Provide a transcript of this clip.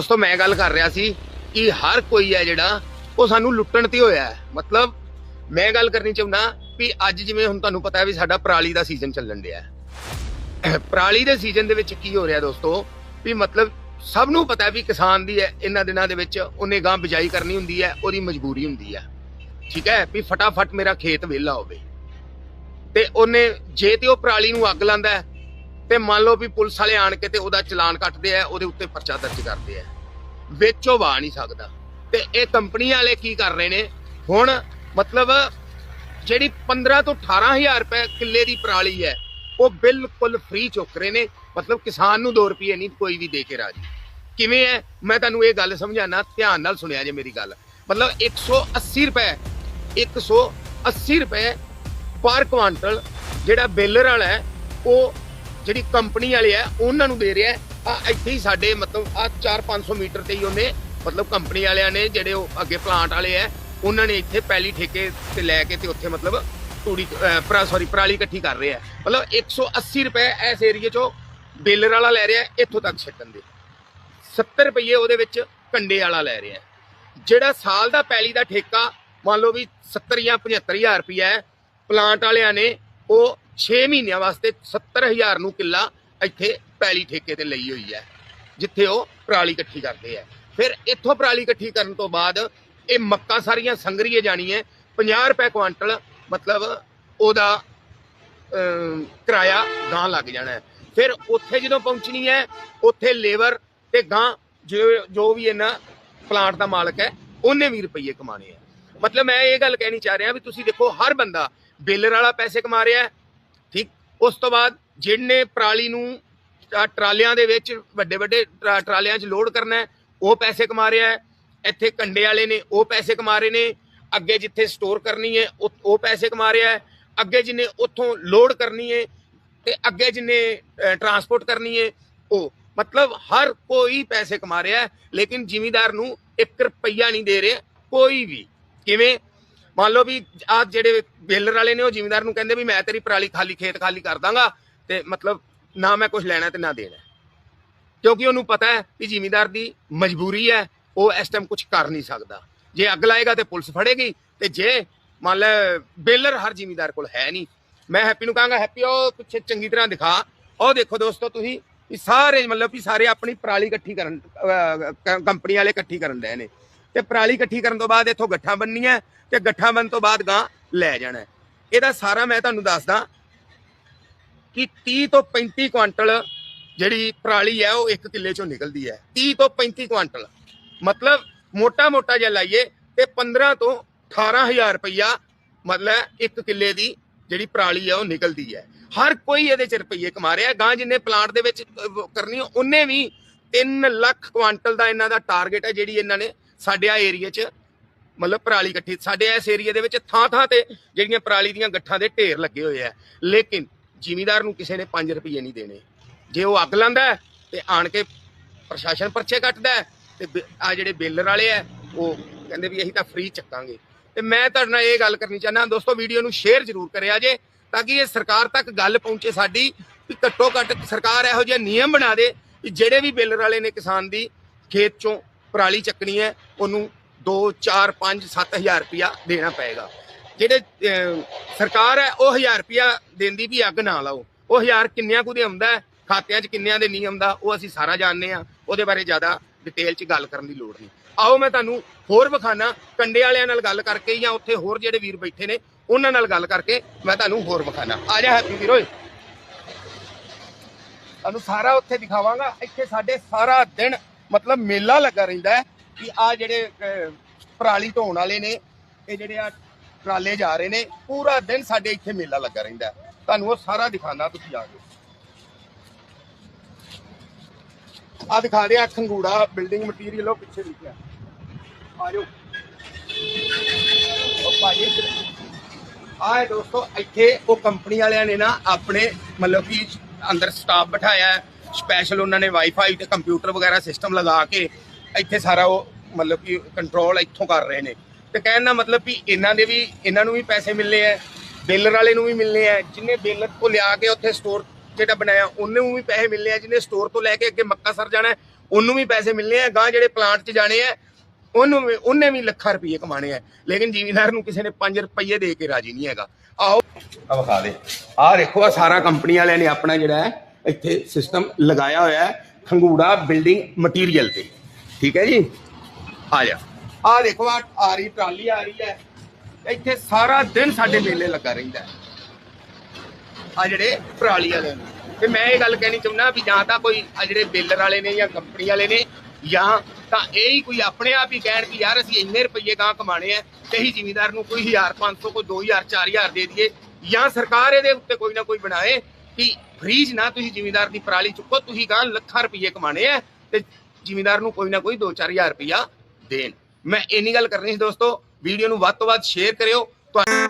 ਦੋਸਤੋ, ਮੈਂ ਗੱਲ ਕਰ ਰਿਹਾ ਸੀ ਕਿ ਹਰ ਕੋਈ ਹੈ ਜਿਹੜਾ, ਉਹ ਸਾਨੂੰ ਲੁੱਟਣ ਤੇ ਹੋਇਆ ਹੈ। ਮਤਲਬ, ਮੈਂ ਗੱਲ ਕਰਨੀ ਚਾਹੁੰਦਾ ਵੀ ਅੱਜ ਜਿਵੇਂ ਹੁਣ ਤੁਹਾਨੂੰ ਪਤਾ ਹੈ ਵੀ ਸਾਡਾ ਪਰਾਲੀ ਦਾ ਸੀਜ਼ਨ ਚੱਲਣ ਡਿਆ ਹੈ। ਪਰਾਲੀ ਦੇ ਸੀਜ਼ਨ ਦੇ ਵਿੱਚ ਕੀ ਹੋ ਰਿਹਾ ਦੋਸਤੋ? ਵੀ ਮਤਲਬ, ਸਭ ਨੂੰ ਪਤਾ ਹੈ ਵੀ ਕਿਸਾਨ ਦੀ ਹੈ, ਇਹਨਾਂ ਦਿਨਾਂ ਦੇ ਵਿੱਚ ਉਹਨੇ ਗਾਂ ਬਿਜਾਈ ਕਰਨੀ ਹੁੰਦੀ ਹੈ, ਉਹਦੀ ਮਜਬੂਰੀ ਹੁੰਦੀ ਹੈ। ਠੀਕ ਹੈ? ਵੀ ਫਟਾਫਟ ਮੇਰਾ ਖੇਤ ਵਿਹਲਾ ਹੋਵੇ। ਤੇ ਉਹਨੇ, ਜੇ ਤੇ ਉਹ ਪਰਾਲੀ ਨੂੰ ਅੱਗ ਲਾਂਦਾ ਹੈ ਤੇ ਮੰਨ ਲਓ ਵੀ ਪੁਲਿਸ ਵਾਲੇ ਆਣ ਕੇ ਤੇ ਉਹਦਾ ਚਲਾਨ ਕੱਟਦੇ ਆ, ਉਹਦੇ ਉੱਤੇ ਪਰਚਾ ਦਰਜ ਕਰਦੇ ਆ। ਵੇਚੋ ਉਹ ਵਾ ਨਹੀਂ ਸਕਦਾ। ਤੇ ਇਹ ਕੰਪਨੀ ਵਾਲੇ ਕੀ ਕਰ ਰਹੇ ਨੇ? ਹੁਣ ਮਤਲਬ ਜਿਹੜੀ 15 ਤੋਂ 18000 ਰੁਪਏ ਕਿੱਲੇ ਦੀ ਪਰਾਲੀ ਹੈ, ਉਹ ਬਿਲਕੁਲ ਫ੍ਰੀ ਚੁੱਕ ਰਹੇ ਨੇ। ਮਤਲਬ ਕਿਸਾਨ ਨੂੰ 2 ਰੁਪਏ ਨਹੀਂ, ਕੋਈ ਵੀ ਦੇ ਕੇ ਰਾਜੀ। ਕਿਵੇਂ ਹੈ? ਮੈਂ ਤੁਹਾਨੂੰ ਇਹ ਗੱਲ ਸਮਝਾਣਾ ਧਿਆਨ ਨਾਲ ਸੁਣਿਆ ਜੇ ਮੇਰੀ ਗੱਲ। ਮਤਲਬ 180 ਰੁਪਏ 180 ਰੁਪਏ ਪਰ ਕੁਆਂਟਲ ਜਿਹੜਾ ਬੇਲਰ ਵਾਲਾ ਹੈ, ਉਹ ਜਿਹੜੀ ਕੰਪਨੀ ਵਾਲੇ ਆ, ਉਹਨਾਂ ਨੂੰ ਦੇ ਰਿਹਾ ਆ ਇੱਥੇ ਹੀ ਸਾਡੇ ਮਤਲਬ ਆ 4-500 ਮੀਟਰ ਤੇ ਹੀ ਉਹਨੇ ਮਤਲਬ ਕੰਪਨੀ ਵਾਲਿਆਂ ਨੇ ਜਿਹੜੇ ਉਹ ਅੱਗੇ ਪਲਾਂਟ ਵਾਲੇ ਆ, ਉਹਨਾਂ ਨੇ ਇੱਥੇ ਪਹਿਲੀ ਠੇਕੇ ਤੇ ਲੈ ਕੇ ਤੇ ਉੱਥੇ ਮਤਲਬ ਤੂੜੀ ਪਰਾ ਸੌਰੀ ਪਰਾਲੀ ਇਕੱਠੀ ਕਰ ਰਹੇ ਆ ਮਤਲਬ 180 ਰੁਪਏ ਇਸ ਏਰੀਏ ਚੋਂ ਬੇਲਰ ਵਾਲਾ ਲੈ ਰਿਹਾ ਇੱਥੋਂ ਤੱਕ ਛੱਡਣ ਦੇ। 70 ਰੁਪਏ ਉਹਦੇ ਵਿੱਚ ਕੰਡੇ ਵਾਲਾ ਲੈ ਰਿਹਾ ਜਿਹੜਾ ਸਾਲ ਦਾ ਪੈਲੀ ਦਾ ਠੇਕਾ, ਮੰਨ ਲਓ ਵੀ 70 ਜਾਂ 75000 ਰੁਪਇਆ ਹੈ ਪਲਾਂਟ ਵਾਲਿਆਂ ਨੇ ਉਹ 6 ਮਹੀਨਿਆਂ ਵਾਸਤੇ 70000 ਨੂੰ ਕਿੱਲਾ ਇੱਥੇ ਪੈਲੀ ਠੇਕੇ ਤੇ ਲਈ ਹੋਈ ਹੈ, ਜਿੱਥੇ ਉਹ ਪਰਾਲੀ ਇਕੱਠੀ ਕਰਦੇ ਆ ਫਿਰ ਇੱਥੋਂ ਪਰਾਲੀ ਇਕੱਠੀ ਕਰਨ ਤੋਂ ਬਾਅਦ ਇਹ ਮੱਕਾ ਸਾਰੀਆਂ ਸੰਗਰੀਏ ਜਾਣੀਆਂ ਹੈ 50 ਰੁਪਏ ਕੁਆਂਟਲ ਮਤਲਬ ਉਹਦਾ ਕਿਰਾਇਆ ਗਾਂ ਲੱਗ ਜਾਣਾ ਫਿਰ ਉੱਥੇ ਜਦੋਂ ਪਹੁੰਚਣੀ ਹੈ, ਉੱਥੇ ਲੇਬਰ ਤੇ ਗਾਂ ਜੋ ਵੀ ਇਹਨਾਂ ਪਲਾਂਟ ਦਾ ਮਾਲਕ ਹੈ, ਉਹਨੇ ਵੀ ਰੁਪਈਏ ਕਮਾਣੇ ਆ ਮਤਲਬ ਮੈਂ ਇਹ ਗੱਲ ਕਹਿਣੀ ਚਾਹ ਰਿਹਾ ਵੀ ਤੁਸੀਂ ਦੇਖੋ, ਹਰ ਬੰਦਾ ਬੇਲਰ ਵਾਲਾ ਪੈਸੇ ਕਮਾ ਰਿਹਾ ਉਸ ਤੋਂ ਬਾਅਦ ਜਿਹਨੇ ਪਰਾਲੀ ਨੂੰ ਟਰਾਲਿਆਂ ਦੇ ਵਿੱਚ ਵੱਡੇ ਵੱਡੇ ਟਰਾ- ਟਰਾਲਿਆਂ 'ਚ ਲੋਡ ਕਰਨਾ ਉਹ ਪੈਸੇ ਕਮਾ ਰਿਹਾ ਹੈ। ਇੱਥੇ ਕੰਡੇ ਵਾਲੇ ਨੇ ਉਹ ਪੈਸੇ ਕਮਾ ਰਹੇ ਨੇ। ਅੱਗੇ ਜਿੱਥੇ ਸਟੋਰ ਕਰਨੀ ਹੈ, ਉਹ ਉਹ ਪੈਸੇ ਕਮਾ ਰਿਹਾ ਹੈ। ਅੱਗੇ ਜਿਹਨੇ ਉੱਥੋਂ ਲੋਡ ਕਰਨੀ ਹੈ ਤੇ ਅੱਗੇ ਜਿਹਨੇ ਟਰਾਂਸਪੋਰਟ ਕਰਨੀ ਹੈ, ਉਹ ਮਤਲਬ ਹਰ ਕੋਈ ਪੈਸੇ ਕਮਾ ਰਿਹਾ ਹੈ, ਲੇਕਿਨ ਜ਼ਿਮੀਦਾਰ ਨੂੰ 1 ਰੁਪਈਆ ਨਹੀਂ ਦੇ ਰਿਹਾ ਕੋਈ ਵੀ। ਕਿਵੇਂ? ਮੰਨ ਲਓ ਵੀ ਆ ਜਿਹੜੇ ਬੇਲਰ ਵਾਲੇ ਨੇ ਉਹ ਜ਼ਿਮੀਦਾਰ ਨੂੰ ਕਹਿੰਦੇ ਵੀ ਮੈਂ ਤੇਰੀ ਪਰਾਲੀ ਖਾਲੀ ਖੇਤ ਖਾਲੀ ਕਰ ਦਾਂਗਾ ਤੇ ਮਤਲਬ ਨਾ ਮੈਂ ਕੁਝ ਲੈਣਾ ਤੇ ਨਾ ਦੇਣਾ। ਕਿਉਂਕਿ ਉਹਨੂੰ ਪਤਾ ਹੈ ਕਿ ਜ਼ਿਮੀਦਾਰ ਦੀ ਮਜਬੂਰੀ ਹੈ, ਉਹ ਇਸ ਟਾਈਮ ਕੁਝ ਕਰ ਨਹੀਂ ਸਕਦਾ। ਜੇ ਅੱਗ ਲਾਏਗਾ ਤੇ ਪੁਲਿਸ ਫੜੇਗੀ ਤੇ ਜੇ ਮੰਨ ਲੈ ਬੇਲਰ ਹਰ ਜ਼ਿਮੀਦਾਰ ਕੋਲ ਹੈ ਨਹੀਂ, ਮੈਂ ਹੈਪੀ ਨੂੰ ਕਹਾਂਗਾ, ਹੈਪੀ, ਉਹ ਪਿੱਛੇ ਚੰਗੀ ਤਰ੍ਹਾਂ ਦਿਖਾ। ਉਹ ਦੇਖੋ ਦੋਸਤੋ ਤੁਸੀਂ ਵੀ ਸਾਰੇ ਮਤਲਬ ਵੀ ਸਾਰੇ ਆਪਣੀ ਪਰਾਲੀ ਇਕੱਠੀ ਕਰਨ ਕੰਪਨੀ ਵਾਲੇ ਇਕੱਠੀ ਕਰਨ ਦੇ ਨੇ। ਤੇ ਪਰਾਲੀ ਇਕੱਠੀ ਕਰਨ ਤੋਂ ਬਾਅਦ ਇੱਥੋਂ ਗੱਠਾਂ ਬੰਨੀਆਂ ਤੇ ਗੱਠਾਂ ਬੰਨ ਤੋਂ ਬਾਅਦ ਗਾਂ ਲੈ ਜਾਣਾ। ਇਹਦਾ ਸਾਰਾ ਮੈਂ ਤੁਹਾਨੂੰ ਦੱਸਦਾ ਕਿ 30 ਤੋਂ 35 ਕੁਆਂਟਲ ਜਿਹੜੀ ਪਰਾਲੀ ਹੈ ਉਹ ਇੱਕ ਕਿੱਲੇ ਚੋਂ ਨਿਕਲਦੀ ਹੈ। 30 ਤੋਂ 35 ਕੁਆਂਟਲ। ਮਤਲਬ ਮੋਟਾ ਮੋਟਾ ਜੇ ਲਾਈਏ ਤੇ 15 ਤੋਂ 18000 ਰੁਪਈਆ ਮਤਲਬ ਇੱਕ ਕਿੱਲੇ ਦੀ ਜਿਹੜੀ ਪਰਾਲੀ ਹੈ ਉਹ ਨਿਕਲਦੀ ਹੈ। ਹਰ ਕੋਈ ਇਹਦੇ ਚ ਰੁਪਈਏ ਕਮਾ ਰਿਹਾ। ਗਾਂ ਜਿੰਨੇ ਪਲਾਂਟ ਦੇ ਵਿੱਚ ਕਰਨੀ ਆ, ਉਹਨੇ ਵੀ 3 ਲੱਖ ਕੁਆਂਟਲ ਦਾ ਇਹਨਾਂ ਦਾ ਟਾਰਗੇਟ ਹੈ ਜਿਹੜੀ ਇਹਨਾਂ ਨੇ ਸਾਡੇ ਆ ਏਰੀਆ 'ਚ ਮਤਲਬ ਪਰਾਲੀ ਇਕੱਠੀ ਸਾਡੇ ਇਸ ਏਰੀਆ ਦੇ ਵਿੱਚ ਥਾਂ ਥਾਂ ਤੇ ਜਿਹੜੀਆਂ ਪਰਾਲੀ ਦੀਆਂ ਗੱਠਾਂ ਦੇ ਢੇਰ ਲੱਗੇ ਹੋਏ ਆ। ਲੇਕਿਨ ਜ਼ਿਮੀਦਾਰ ਨੂੰ ਕਿਸੇ ਨੇ 5 ਰੁਪਏ ਨਹੀਂ ਦੇਣੇ। ਜੇ ਉਹ ਅੱਗ ਲਾਂਦਾ ਹੈ, ਤੇ ਆਣ ਕੇ ਪ੍ਰਸ਼ਾਸਨ ਪਰਚੇ ਕੱਟਦਾ ਹੈ, ਤੇ ਆ ਜਿਹੜੇ ਬੇਲਰ ਵਾਲੇ ਆ ਉਹ ਕਹਿੰਦੇ ਵੀ ਅਸੀਂ ਤਾਂ ਫ੍ਰੀ ਚੱਕਾਂਗੇ। ਤੇ ਮੈਂ ਤੁਹਾਡੇ ਨਾਲ ਇਹ ਗੱਲ ਕਰਨੀ ਚਾਹੁੰਦਾ ਦੋਸਤੋ ਵੀਡੀਓ ਨੂੰ ਸ਼ੇਅਰ ਜ਼ਰੂਰ ਕਰਿਆ ਜੇ ਤਾਂ ਕਿ ਇਹ ਸਰਕਾਰ ਤੱਕ ਗੱਲ ਪਹੁੰਚੇ ਸਾਡੀ ਕਿ ਘੱਟੋ ਘੱਟ ਸਰਕਾਰ ਇਹੋ ਜਿਹੇ ਨਿਯਮ ਬਣਾ ਦੇ ਕਿ ਜਿਹੜੇ ਵੀ ਬੇਲਰ ਵਾਲੇ ਨੇ ਕਿਸਾਨ ਦੀ ਖੇਤ ਚੋਂ ਪਰਾਲੀ ਚੱਕਣੀ ਹੈ ਉਹਨੂੰ 2 4 5 7000 ਰੁਪਇਆ ਦੇਣਾ ਪਏਗਾ। ਜਿਹੜੇ ਸਰਕਾਰ ਹੈ ਉਹ 1000 ਰੁਪਇਆ ਦਿੰਦੀ ਵੀ ਅੱਗ ਨਾ ਲਾਓ। ਉਹ 1000 ਕਿੰਨਿਆਂ ਕੁ ਦੇ ਆਉਂਦਾ ਹੈ, ਖਾਤਿਆਂ 'ਚ ਕਿੰਨਿਆਂ ਦੇ ਨਹੀਂ ਆਉਂਦਾ ਉਹ ਅਸੀਂ ਸਾਰਾ ਜਾਣਦੇ ਆ ਉਹਦੇ ਬਾਰੇ ਜ਼ਿਆਦਾ ਡਿਟੇਲ 'ਚ ਗੱਲ ਕਰਨ ਦੀ ਲੋੜ ਨਹੀਂ। ਆਓ ਮੈਂ ਤੁਹਾਨੂੰ ਹੋਰ ਵਿਖਾਣਾ ਕੰਡੇ ਵਾਲਿਆਂ ਨਾਲ ਗੱਲ ਕਰਕੇ ਜਾਂ ਉੱਥੇ ਹੋਰ ਜਿਹੜੇ ਵੀਰ ਬੈਠੇ ਨੇ ਉਹਨਾਂ ਨਾਲ ਗੱਲ ਕਰਕੇ ਮੈਂ ਤੁਹਾਨੂੰ ਹੋਰ ਵਿਖਾਣਾ ਆ ਜਾ ਹੈਪੀ ਵੀਰੋ ਓਏ। ਤੁਹਾਨੂੰ ਸਾਰਾ ਉੱਥੇ ਦਿਖਾਵਾਂਗਾ ਇੱਥੇ ਸਾਡੇ ਸਾਰਾ ਦਿਨ ਮਤਲਬ ਮੇਲਾ ਲੱਗਾ ਰਹਿੰਦਾ ਹੈ ਕਿ ਆ ਜਿਹੜੇ ਪਰਾਲੀ ਢੋਣ ਵਾਲੇ ਨੇ, ਇਹ ਜਿਹੜੇ ਆ ਟਰਾਲੇ ਜਾ ਰਹੇ ਨੇ, ਪੂਰਾ ਦਿਨ ਸਾਡੇ ਇੱਥੇ ਮੇਲਾ ਲੱਗਾ ਰਹਿੰਦਾ ਹੈ। ਤੁਹਾਨੂੰ ਉਹ ਸਾਰਾ ਦਿਖਾਣਾ ਤੁਸੀਂ ਆ ਕੇ ਆ ਦਿਖਾ ਰਿਹਾ ਖੰਗੂੜਾ ਬਿਲਡਿੰਗ ਮਟੀਰੀਅਲ ਉਹ ਪਿੱਛੇ ਲਿਖਿਆ ਆ ਜਾਓ। ਉਹ ਭਾਈ ਆਏ ਦੋਸਤੋ, ਇੱਥੇ ਉਹ ਕੰਪਨੀ ਵਾਲਿਆਂ ਨੇ ਨਾ ਆਪਣੇ, ਮਤਲਬ ਕਿ ਅੰਦਰ ਸਟਾਫ ਬਿਠਾਇਆ ਹੈ। ਸਪੈਸ਼ਲ ਉਹਨਾਂ ਨੇ ਵਾਈਫਾਈ ਤੇ ਕੰਪਿਊਟਰ ਵਗੈਰਾ ਸਿਸਟਮ ਲਗਾ ਕੇ ਇੱਥੇ ਸਾਰਾ ਉਹ ਮਤਲਬ ਕਿ ਕੰਟਰੋਲ ਇੱਥੋਂ ਕਰ ਰਹੇ ਨੇ। ਤੇ ਕਹਿਣ ਦਾ ਮਤਲਬ ਵੀ ਇਹਨਾਂ ਦੇ ਵੀ, ਇਹਨਾਂ ਨੂੰ ਵੀ ਪੈਸੇ ਮਿਲਨੇ ਆ ਬੇਲਰ ਵਾਲੇ ਨੂੰ ਵੀ ਮਿਲਨੇ ਆ, ਜਿਨੇ ਬੇਲਰ ਤੋਂ ਲਿਆ ਕੇ ਉੱਥੇ ਸਟੋਰ ਜਿਹੜਾ ਬਣਾਇਆ, ਉਹਨੂੰ ਵੀ ਪੈਸੇ ਮਿਲਨੇ ਆ ਜਿਹਨੇ ਸਟੋਰ ਤੋਂ ਲੈ ਕੇ ਅੱਗੇ ਮੱਕਾ ਸਰ ਜਾਣਾ, ਉਹਨੂੰ ਵੀ ਪੈਸੇ ਮਿਲਨੇ ਆ ਗਾਂ ਜਿਹੜੇ ਪਲਾਂਟ 'ਚ ਜਾਣੇ ਆ, ਉਹਨੂੰ ਵੀ- ਉਹਨੇ ਵੀ ਲੱਖਾਂ ਰੁਪਏ ਕਮਾਣੇ ਆ। ਲੇਕਿਨ ਜ਼ਿਮੀਂਦਾਰ ਨੂੰ ਕਿਸੇ ਨੇ 5 ਰੁਪਏ ਦੇ ਕੇ ਰਾਜੀ ਨਹੀਂ ਹੈਗਾ। ਆਓ। ਆ ਵਿਖਾ ਦੇ। ਆਹ ਦੇਖੋ ਆ ਸਾਰਾ ਕੰਪਨੀ ਵਾਲਿਆਂ ਨੇ ਆਪਣਾ ਜਿਹੜਾ ਹੈ ਇੱਥੇ ਸਿਸਟਮ ਲਗਾਇਆ ਹੋਇਆ ਹੈ, ਖੰਗੂੜਾ ਬਿਲਡਿੰਗ ਮਟੀਰੀਅਲ ਤੇ। ਠੀਕ ਹੈ ਜੀ? ਆ ਜਾ। ਆ ਦੇਖੋ, ਆ ਆ ਰਹੀ ਟਰਾਲੀ, ਆ ਰਹੀ ਹੈ। ਇੱਥੇ ਸਾਰਾ ਦਿਨ ਸਾਡੇ ਮੇਲੇ ਲੱਗਾ ਰਹਿੰਦਾ ਹੈ। ਆ ਜਿਹੜੇ ਪਰਾਲੀ ਵਾਲੇ ਨੇ। ਤੇ ਮੈਂ ਇਹ ਗੱਲ ਕਹਿਣੀ ਚਾਹੁੰਦਾ ਵੀ ਜਾਂ ਤਾਂ ਕੋਈ ਆ ਜਿਹੜੇ ਬੇਲਰ ਵਾਲੇ ਨੇ ਜਾਂ ਕੰਪਨੀ ਵਾਲੇ ਨੇ, ਜਾਂ ਤਾਂ ਇਹ ਹੀ ਕੋਈ ਆਪਣੇ ਆਪ ਹੀ ਕਹਿਣ ਕਿ ਯਾਰ ਅਸੀਂ ਇੰਨੇ ਰੁਪਏ ਗਾਂ ਕਮਾਣੇ ਆ, ਤੇ ਹੀ ਜ਼ਿਮੀਦਾਰ ਨੂੰ ਕੋਈ 1500 ਕੋਈ 2000 4000 ਦੇ ਦਈਏ, ਜਾਂ ਸਰਕਾਰ ਇਹਦੇ ਉੱਤੇ ਕੋਈ ਨਾ ਕੋਈ ਬਣਾਏ ਕਿ ਫ੍ਰੀਜ ਨਾ ਤੁਸੀਂ ਜ਼ਿਮੀਦਾਰ ਦੀ ਪਰਾਲੀ ਚੁੱਕੋ, ਤੁਸੀਂ ਗਾਂ ਲੱਖਾਂ ਰੁਪਏ ਕਮਾਣੇ ਆ ਤੇ ਜ਼ਿਮੀਦਾਰ ਨੂੰ ਕੋਈ ਨਾ ਕੋਈ 2-4000 ਰੁਪਇਆ ਦੇਣ। ਮੈਂ ਇੰਨੀ ਗੱਲ ਕਰਨੀ ਸੀ ਦੋਸਤੋ, ਵੀਡੀਓ ਨੂੰ ਵੱਧ ਤੋਂ ਵੱਧ ਸ਼ੇਅਰ ਕਰਿਓ। ਤੁਹਾਨੂੰ